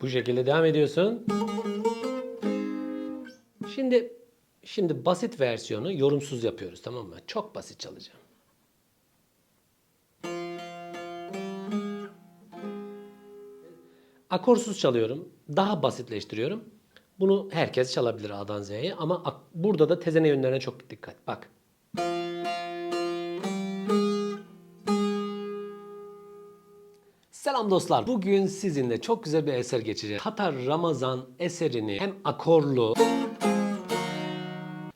Bu şekilde devam ediyorsun. Şimdi şimdi basit versiyonu yorumsuz yapıyoruz tamam mı? Çok basit çalacağım. Akorsuz çalıyorum. Daha basitleştiriyorum. Bunu herkes çalabilir A'dan Z'ye ama burada da tezene yönlerine çok dikkat. Bak. Selam dostlar. Bugün sizinle çok güzel bir eser geçeceğiz. Tatar Ramazan eserini hem akorlu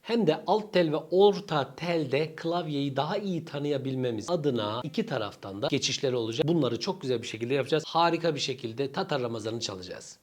hem de alt tel ve orta telde klavyeyi daha iyi tanıyabilmemiz adına iki taraftan da geçişleri olacak. Bunları çok güzel bir şekilde yapacağız. Harika bir şekilde Tatar Ramazan'ı çalacağız.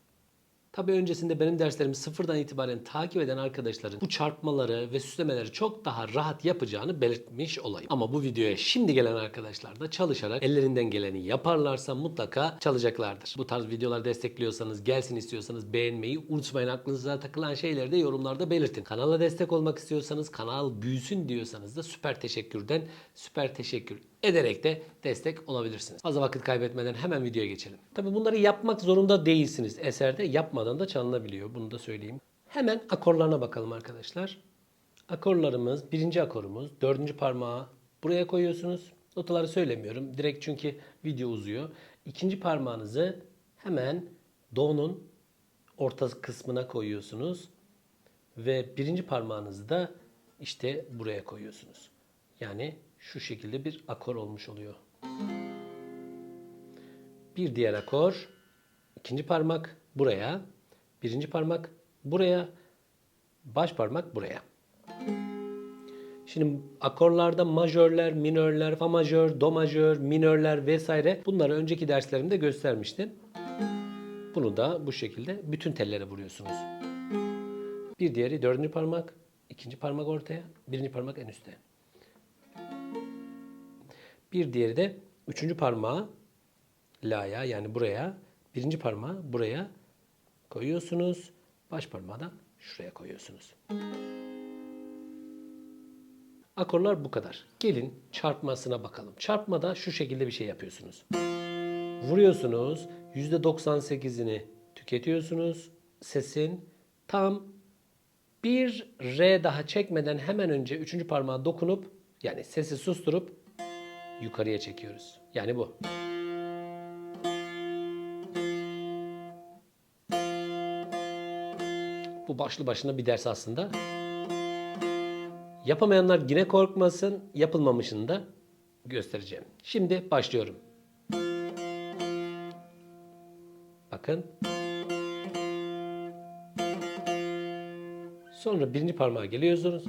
Tabii öncesinde benim derslerimi sıfırdan itibaren takip eden arkadaşların bu çarpmaları ve süslemeleri çok daha rahat yapacağını belirtmiş olayım. Ama bu videoya şimdi gelen arkadaşlar da çalışarak ellerinden geleni yaparlarsa mutlaka çalacaklardır. Bu tarz videolar destekliyorsanız, gelsin istiyorsanız beğenmeyi unutmayın. Aklınıza takılan şeyleri de yorumlarda belirtin. Kanala destek olmak istiyorsanız, kanal büyüsün diyorsanız da süper teşekkürden süper teşekkür ederek de destek olabilirsiniz. Fazla vakit kaybetmeden hemen videoya geçelim. Tabii bunları yapmak zorunda değilsiniz eserde. Yapmadan da çalınabiliyor. Bunu da söyleyeyim. Hemen akorlarına bakalım arkadaşlar. Akorlarımız, birinci akorumuz, dördüncü parmağı buraya koyuyorsunuz. Notaları söylemiyorum. Direkt çünkü video uzuyor. İkinci parmağınızı hemen do'nun orta kısmına koyuyorsunuz. Ve birinci parmağınızı da işte buraya koyuyorsunuz. Yani şu şekilde bir akor olmuş oluyor. Bir diğer akor. ikinci parmak buraya. Birinci parmak buraya. Baş parmak buraya. Şimdi akorlarda majörler, minörler, fa majör, do majör, minörler vesaire bunları önceki derslerimde göstermiştim. Bunu da bu şekilde bütün tellere vuruyorsunuz. Bir diğeri dördüncü parmak, ikinci parmak ortaya, birinci parmak en üstte. Bir diğeri de üçüncü parmağı la'ya yani buraya, birinci parmağı buraya koyuyorsunuz. Baş parmağı da şuraya koyuyorsunuz. Akorlar bu kadar. Gelin çarpmasına bakalım. Çarpmada şu şekilde bir şey yapıyorsunuz. Vuruyorsunuz. %98'ini tüketiyorsunuz. Sesin tam bir R daha çekmeden hemen önce üçüncü parmağa dokunup yani sesi susturup yukarıya çekiyoruz. Yani bu. Bu başlı başına bir ders aslında. Yapamayanlar yine korkmasın, yapılmamışını da göstereceğim. Şimdi başlıyorum. Bakın. Sonra birinci parmağa geliyorsunuz.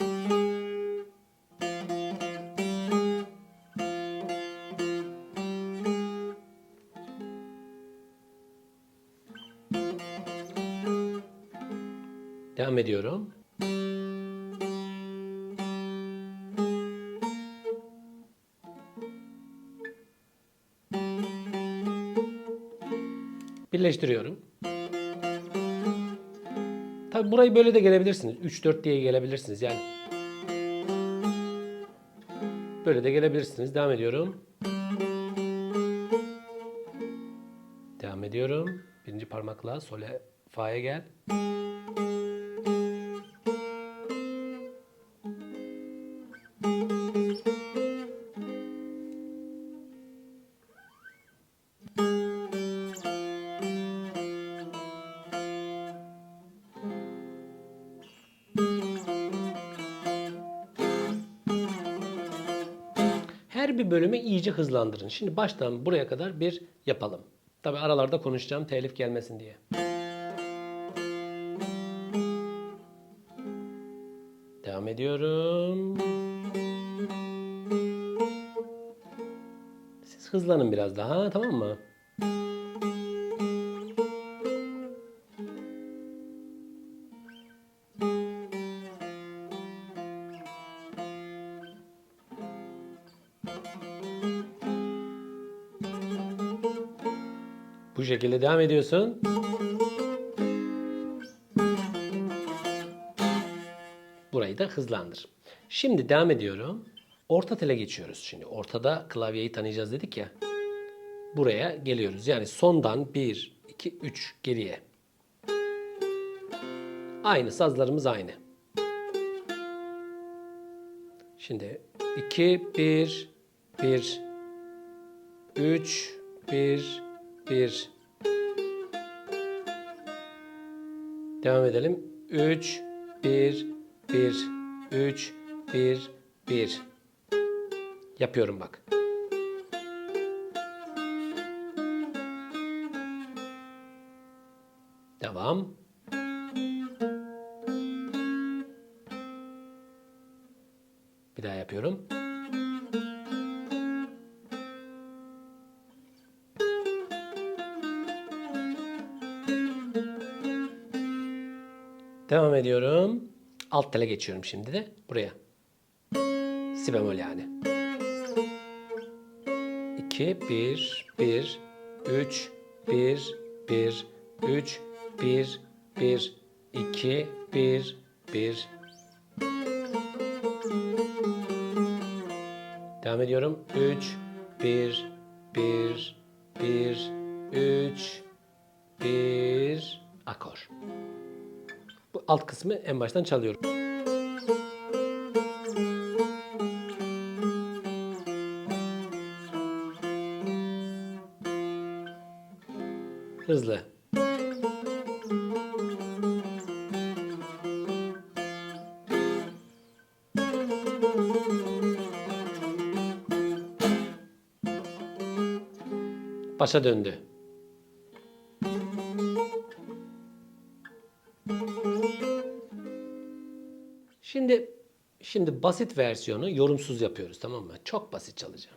Devam ediyorum. Birleştiriyorum. Tabi burayı böyle de gelebilirsiniz. 3-4 diye gelebilirsiniz yani. Böyle de gelebilirsiniz. Devam ediyorum. Devam ediyorum. Birinci parmakla sole fa'ya gel. Bir bölümü iyice hızlandırın. Şimdi baştan buraya kadar bir yapalım. Tabi aralarda konuşacağım telif gelmesin diye. Devam ediyorum. Siz hızlanın biraz daha tamam mı? Bu şekilde devam ediyorsun. Burayı da hızlandır. Şimdi devam ediyorum. Orta tele geçiyoruz şimdi. Ortada klavyeyi tanıyacağız dedik ya. buraya geliyoruz. Yani sondan 1, 2, 3 geriye. Aynı sazlarımız aynı. Şimdi 2, 1, 1, 3, 1, 1. Devam edelim. 3, 1, 1, 3, 1, 1. Yapıyorum bak. Devam. Bir daha yapıyorum. Ediyorum. Alt tele geçiyorum şimdi de buraya. Si bemol yani. 2 1 1 3 1 1 3 1 1 2 1 1 Devam ediyorum. 3 1 1 1 3 1 akor. Alt kısmı en baştan çalıyorum. Hızlı. Başa döndü. Basit versiyonu yorumsuz yapıyoruz tamam mı? Çok basit çalacağım.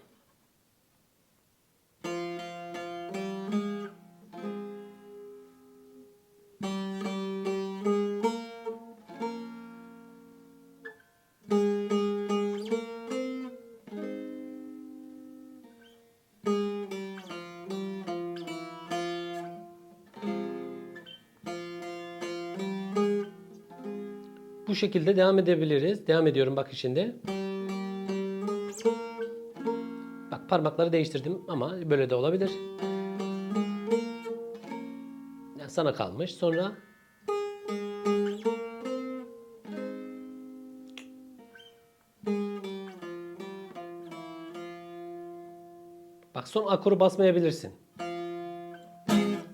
Bu şekilde devam edebiliriz. Devam ediyorum bak şimdi. Bak parmakları değiştirdim ama böyle de olabilir. Ya sana kalmış. Sonra Bak son akoru basmayabilirsin.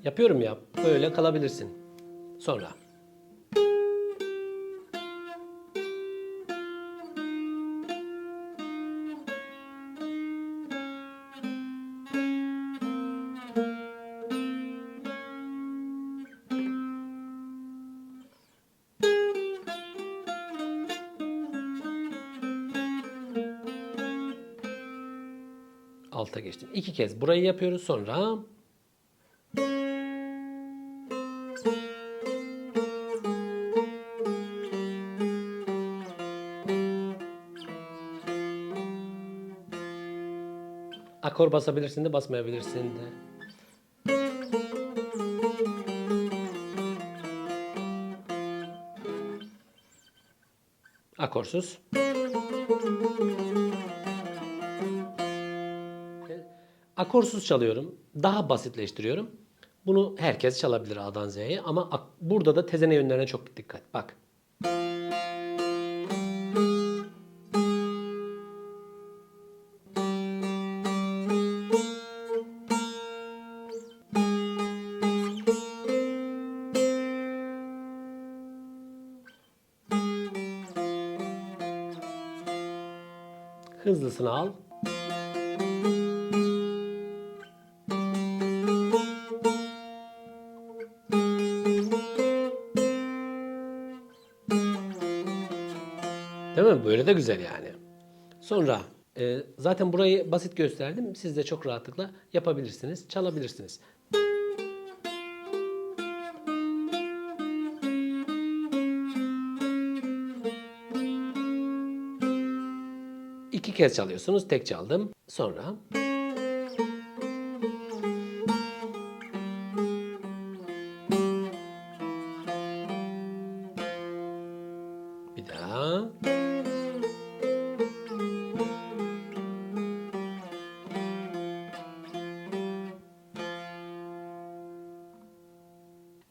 Yapıyorum ya. Böyle kalabilirsin. Sonra. Alta geçtim. İki kez burayı yapıyoruz sonra. Akor basabilirsin de basmayabilirsin de. Akorsuz. Akorsuz çalıyorum. Daha basitleştiriyorum. Bunu herkes çalabilir A'dan Z'ye ama burada da tezene yönlerine çok dikkat. Bak. Hızlısını al. Değil mi? Böyle de güzel yani. Sonra e, zaten burayı basit gösterdim. Siz de çok rahatlıkla yapabilirsiniz, çalabilirsiniz. İki kez çalıyorsunuz. Tek çaldım. Sonra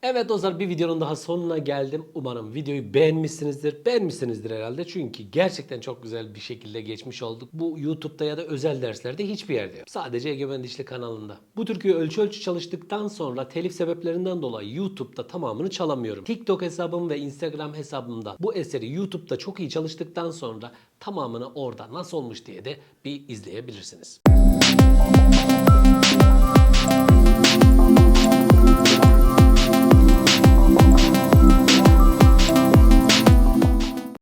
Evet dostlar bir videonun daha sonuna geldim. Umarım videoyu beğenmişsinizdir. Beğenmişsinizdir herhalde çünkü gerçekten çok güzel bir şekilde geçmiş olduk. Bu YouTube'da ya da özel derslerde hiçbir yerde yok. Sadece Egemen Dişli kanalında. Bu türküyü ölçü ölçü çalıştıktan sonra telif sebeplerinden dolayı YouTube'da tamamını çalamıyorum. TikTok hesabım ve Instagram hesabımda bu eseri YouTube'da çok iyi çalıştıktan sonra tamamını orada nasıl olmuş diye de bir izleyebilirsiniz.